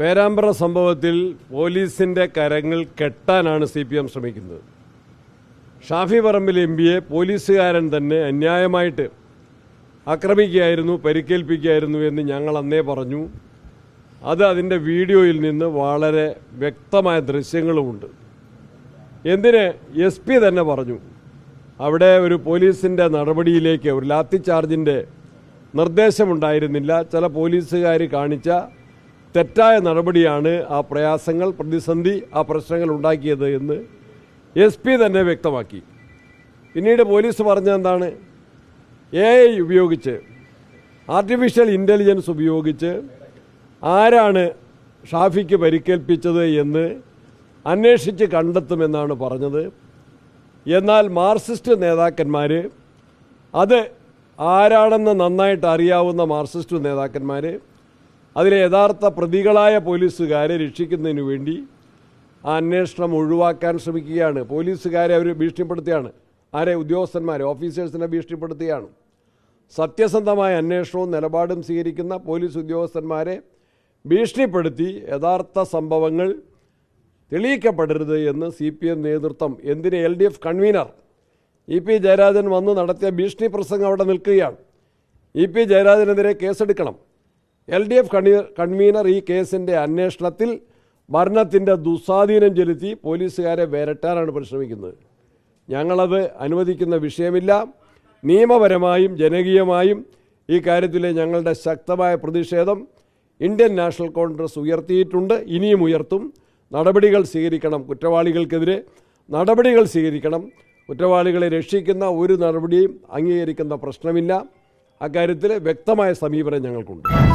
പേരാമ്പ്ര സംഭവത്തിൽ പോലീസിന്റെ കരങ്ങൾ കെട്ടാനാണ് സി പി എം ശ്രമിക്കുന്നത്. ഷാഫി പറമ്പിൽ എം പിയെ പോലീസുകാരൻ തന്നെ അന്യായമായിട്ട് ആക്രമിക്കുകയായിരുന്നു പരിക്കേൽപ്പിക്കുകയായിരുന്നു എന്ന് ഞങ്ങൾ അന്നേ പറഞ്ഞു. അത് അതിന്റെ വീഡിയോയിൽ നിന്ന് വളരെ വ്യക്തമായ ദൃശ്യങ്ങളുമുണ്ട് എന്തിന് എസ് പി തന്നെ പറഞ്ഞു അവിടെ ഒരു പോലീസിന്റെ നടപടിയിലേക്ക് ഒരു ലാത്തി ചാർജിന്റെ നിർദ്ദേശമുണ്ടായിരുന്നില്ല. ചില പോലീസുകാർ കാണിച്ച തെറ്റായ നടപടിയാണ് ആ പ്രയാസങ്ങൾ പ്രതിസന്ധി ആ പ്രശ്നങ്ങൾ ഉണ്ടാക്കിയത് എന്ന് എസ് പി തന്നെ വ്യക്തമാക്കി. പിന്നീട് പോലീസ് പറഞ്ഞ എന്താണ്? എ ഐ ഉപയോഗിച്ച് ആർട്ടിഫിഷ്യൽ ഇന്റലിജൻസ് ഉപയോഗിച്ച് ആരാണ് ഷാഫിക്ക് പരിക്കേൽപ്പിച്ചത് എന്ന് അന്വേഷിച്ച് കണ്ടെത്തുമെന്നാണ് പറഞ്ഞത്. എന്നാൽ മാർക്സിസ്റ്റ് നേതാക്കന്മാർ അത് ആരാണെന്ന് നന്നായിട്ട് അറിയാവുന്ന മാർക്സിസ്റ്റ് നേതാക്കന്മാർ അതിലെ യഥാർത്ഥ പ്രതികളായ പോലീസുകാരെ രക്ഷിക്കുന്നതിന് വേണ്ടി ആ അന്വേഷണം ഒഴിവാക്കാൻ ശ്രമിക്കുകയാണ്. പോലീസുകാരെ അവർ ഭീഷണിപ്പെടുത്തുകയാണ്. ആരെ? ഉദ്യോഗസ്ഥന്മാരെ ഓഫീസേഴ്സിനെ ഭീഷണിപ്പെടുത്തുകയാണ്. സത്യസന്ധമായ അന്വേഷണവും നിലപാടും സ്വീകരിക്കുന്ന പോലീസ് ഉദ്യോഗസ്ഥന്മാരെ ഭീഷണിപ്പെടുത്തി യഥാർത്ഥ സംഭവങ്ങൾ തെളിയിക്കപ്പെടരുത് എന്ന് സി പി എം നേതൃത്വം എന്തിന് L D F convener E P Jayarajan വന്ന് നടത്തിയ ഭീഷണി പ്രസംഗം അവിടെ നിൽക്കുകയാണ്. ഇ പി ജയരാജനെതിരെ കേസെടുക്കണം. എൽ ഡി എഫ് കൺവീനർ ഈ കേസിന്റെ അന്വേഷണത്തിൽ ഭരണത്തിന്റെ ദുസ്വാധീനം ചെലുത്തി പോലീസുകാരെ വരട്ടാനാണ് പരിശ്രമിക്കുന്നത്. ഞങ്ങളത് അനുവദിക്കുന്ന വിഷയമില്ല. നിയമപരമായും ജനകീയമായും ഈ കാര്യത്തിലെ ഞങ്ങളുടെ ശക്തമായ പ്രതിഷേധം ഇന്ത്യൻ നാഷണൽ കോൺഗ്രസ് ഉയർത്തിയിട്ടുണ്ട് ഇനിയും ഉയർത്തും. നടപടികൾ സ്വീകരിക്കണം കുറ്റവാളികൾക്കെതിരെ. നടപടികൾ സ്വീകരിക്കണം. കുറ്റവാളികളെ രക്ഷിക്കുന്ന ഒരു നടപടിയും അംഗീകരിക്കുന്ന പ്രശ്നമില്ല. അക്കാര്യത്തിൽ വ്യക്തമായ സമീപനം ഞങ്ങൾക്കുണ്ട്.